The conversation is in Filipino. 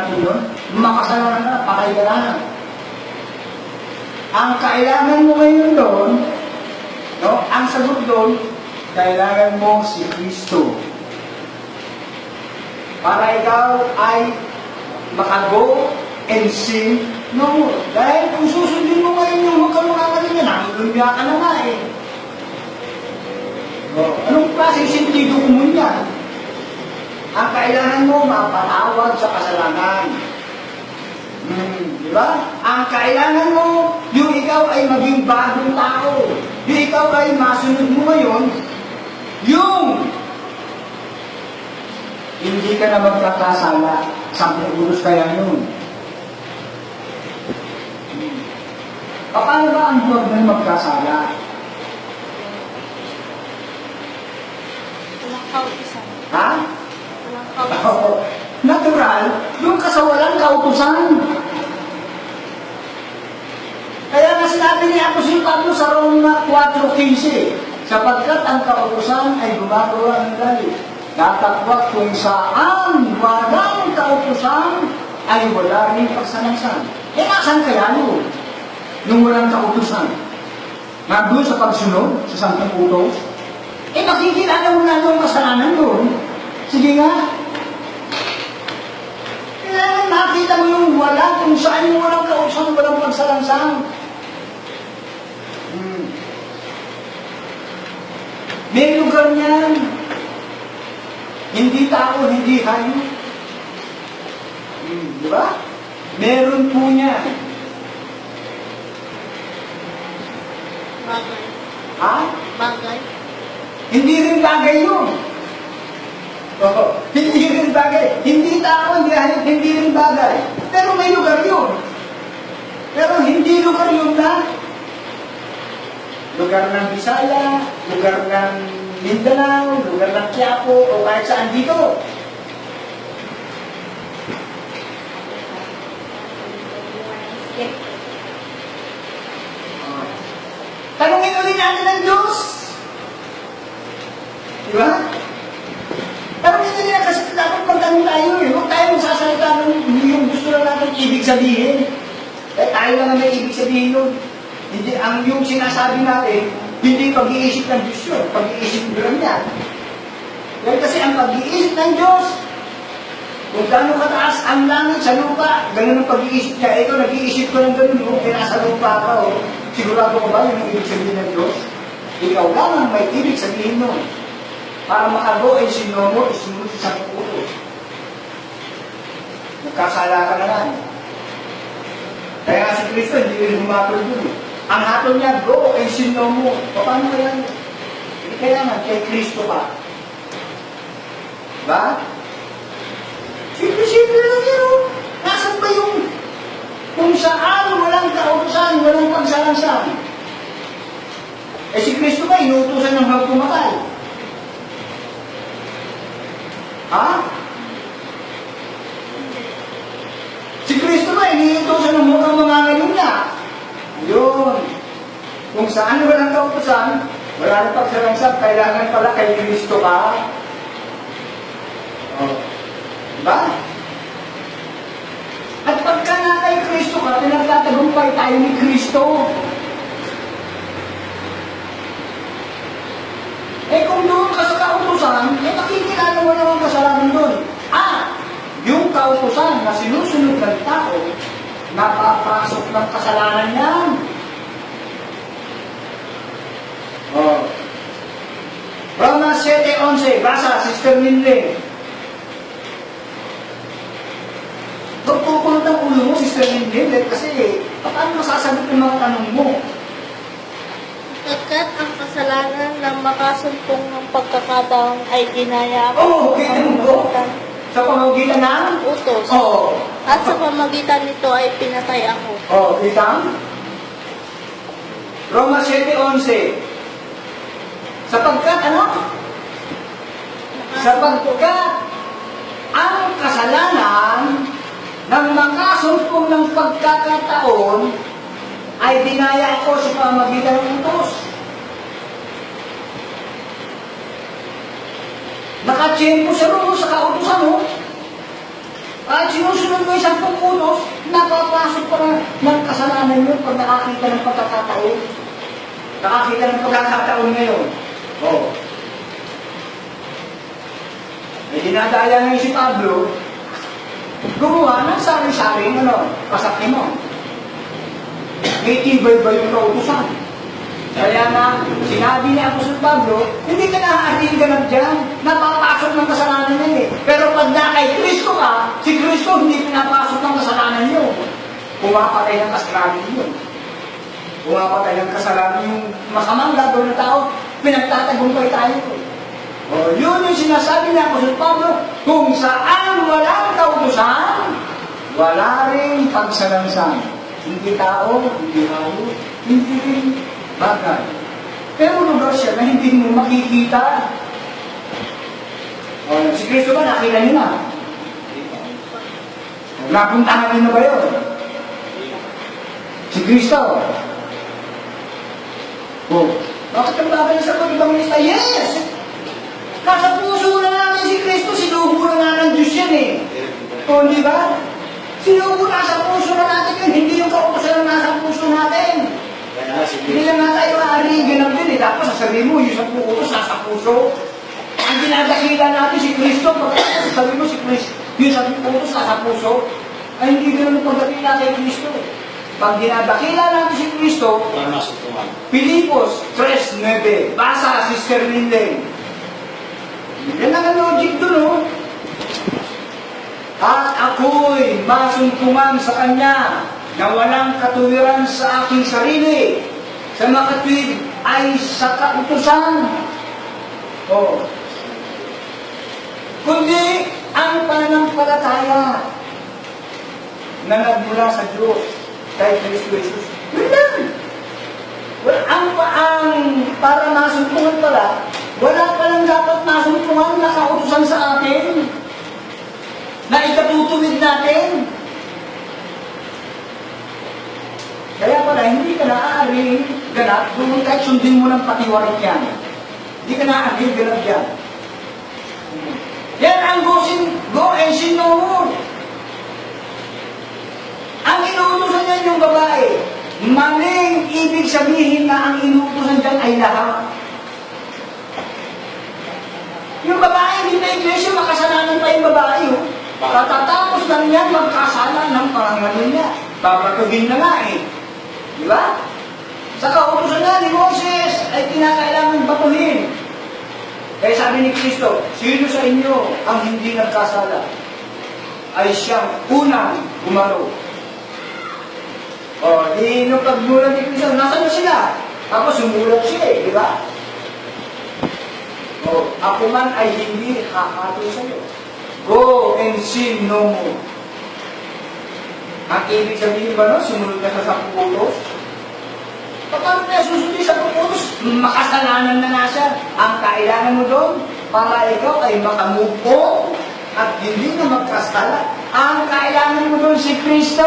natin yun? Makasalanan ka na. Ang kailangan mo ngayon doon, no, ang sagot doon, kailangan mo si Kristo. Para ikaw ay makago and sin no more. Dahil kung susundin mo ngayon yung huwag ka mukha niya, nakikulunya ka na nga eh. Oh, anong klaseng sentido mo yan? Ang kailangan mo, mapatawad sa kasalanan. Hmm, di ba? Ang kailangan mo, yung ikaw ay maging bagong tao. Yung ikaw ay masunod mo ngayon, yung hindi ka na magkakasala. Sampung ulos kaya yun. Hmm. Paano ba ang huwag na magkasala? Walang kautusan. Ha? Walang kautusan. Oo. Natural, yung kasawalan kautusan. Kaya nga sinabi ni Apostol Pablo sa Roma 4.15, sapagkat ang kautusan ay gumagawa ng galit. Tatapwat kung saan walang kautusan ay wala rin pagsanansan. Eh, nasan kaya yun? Nung walang kautusan. Nandun sa pagsunod, sa Santong Utos, eh makikilala mo na yung kasalanan doon. Sige nga, kailangan makita mo yung wala, kung saan yung walang kausan, walang pagsalansang. Hmm. May lugar niyan. Hindi tao, hindi hayop. Hmm, di ba? Meron po niya. Bagay. Ha? Bagay. Hindi rin bagay yun. Oo. Hindi bagay. Hindi tao, hindi hindi rin bagay. Pero may lugar yun. Pero hindi lugar yun na lugar ng Bisaya, lugar ng Mindanao, lugar ng Quiapo, o kahit saan dito. Tanungin ulit natin ang Diyos. Di sabihin. Eh tayo lang ang may ibig sabihin nun. Hindi, ang yung sinasabi natin, hindi pag-iisip ng Diyos yun. Pag-iisip mo lang yan. Dahil kasi ang pag-iisip ng Diyos, kung gano'ng kataas ang langit sa lupa, ganun ang pag-iisip niya. Ikaw nag-iisip ko ng ganun, kung pinasa lupa ka, oh, sigurado ko ba yun ang ibig sabihin ng Diyos? Ikaw lang ang may ibig sabihin nun. Para makago ay sino mo, isunod sa puto. Nagkasala ka na lang. Kaya si Kristo, hindi rin humatol dun. eh. Ang hatol niya, go, ay sino mo. Paano kaya? Hindi kailangan, kay Kristo ka. Ba? Simple-simple lang yun. oh. Nasaan ba yung kung saan walang kautusan, walang pagsalansan? Eh si Kristo ba, inuutusan ng huwag pumatay? Ha? Si Ba, iniutusan ng ang mga ngayon niya? Yun. Kung saan walang kautusan, wala na pagsalansan, kailangan pala kay Kristo ka. Oh. Diba? At pagka na kay Kristo ka, pinagtatagumpay tayo ni Kristo. Eh kung doon ka sa kautusan, eh makikilala mo naman kasalanan doon. Ah, yung kautusan na sinusunod ng tao, napapasok ng kasalanan yan. Oh. Romans 7.11, basa, Sister Minling. Pagpupunod ang ulo mo, Sister Minling, eh, kasi paano masasagot yung mga tanong mo? Pagkat ang kasalanan ng makasumpong ng pagkakataon ay ginaya Oo, oh, kita mo pamamagitan Sa pamagitan ng... utos. Oo. At sa pamagitan nito ay pinatay ako. Oh, kita? Roma 7.11 Sapagkat ano? Sapagkat ang kasalanan ng makasumpong ng pagkakataon ay dinaya ko sa pamagitan ng utos. Nakachempo sa roon sa kautusan mo. Kahit sinusunod mo sampung utos, napapasok pa na ng kasalanan yun pag nakakita ng pagkakataon. Nakakita ng pagkakataon ngayon. Oo. May dinadaya ngayon si Pablo, gumawa ng sari-saring ano, pasakin mo. May tibay ba yung kautusan? Kaya nga, sinabi ni Apostol Pablo, hindi ka naaaring ganap dyan. Napapasok ng kasalanan yan eh. Pero pag na kay Kristo ka, si Kristo hindi pinapasok ng kasalanan nyo. Pumapatay ng kasalanan yun. Pumapatay ng kasalanan yung masamang gagawin ng tao, pinagtatagumpay tayo. O, yun yung sinasabi ni Apostol Pablo, kung saan walang kautusan, wala rin pagsalansan. Hindi tao, hindi hayo, hindi rin bagay. Pero lugar siya na hindi mo makikita. O, si Kristo ba nakita niyo na? Napuntahan niyo na ba yun? Si Kristo. Oh, bakit ang bagay sa mga ibang lista? Yes! Nasa puso na namin si Kristo, sinubo na nga ng Diyos yan eh. O, di ba? Sinubo nasa puso na natin yun, hindi yung kautosan na nasa puso natin. Hindi lang nga tayo maaaring ganap din eh. Tapos sasabihin mo, yung sa puso, nasa puso. Ang dinadakila natin si Kristo, sabi mo si Kristo, yung sa puso, nasa puso, ay hindi ganun ang pagdakila kay Kristo. Pag dinadakila natin si Kristo. Pilipos 3.9. Basa, Sister Linden. Yan ang logic dun, oh. At ako'y masungtungan sa Kanya na walang katuwiran sa aking sarili. Sa makatwid ay sa kautusan. Oh. Kundi ang pananampalataya na nagmula sa Diyos kay Kristo Jesus. Yun lang. Well, ang ang para masumpungan pala, wala pa lang dapat masumpungan na kautusan sa atin na ikatutuwid natin. Kaya pala, hindi ka naaaring ganap, doon kahit sundin mo ng patiwarik yan. Hindi ka naaaring ganap yan. Yan ang go, sin, go and sin no more. Ang inuutosan niyan yung babae, maling ibig sabihin na ang inuutosan dyan ay lahat. Yung babae, hindi na iglesia, makasalanan pa yung babae. Oh. Katatapos lang yan, magkasala ng parangalan niya. Babatuhin na nga eh. Di ba? Sa kautosan nga ni Moses ay kinakailangan batuhin. Kaya sabi ni Kristo, sino sa inyo ang hindi nagkasala? Ay siyang unang gumaro. O, di nung pagmulat ni Kristo, nasa na sila? Tapos sumulat siya eh, di ba? O, ako man ay hindi hakato sa iyo. Go and sin no more. Ang ibig sabihin ba no, sumunod ka sa sapulos? Paano kaya susundin sa pupulos? Makasalanan na nga siya. Ang kailangan mo doon, para ikaw ay makamove on at hindi na magkasala. Ang kailangan mo doon si Kristo.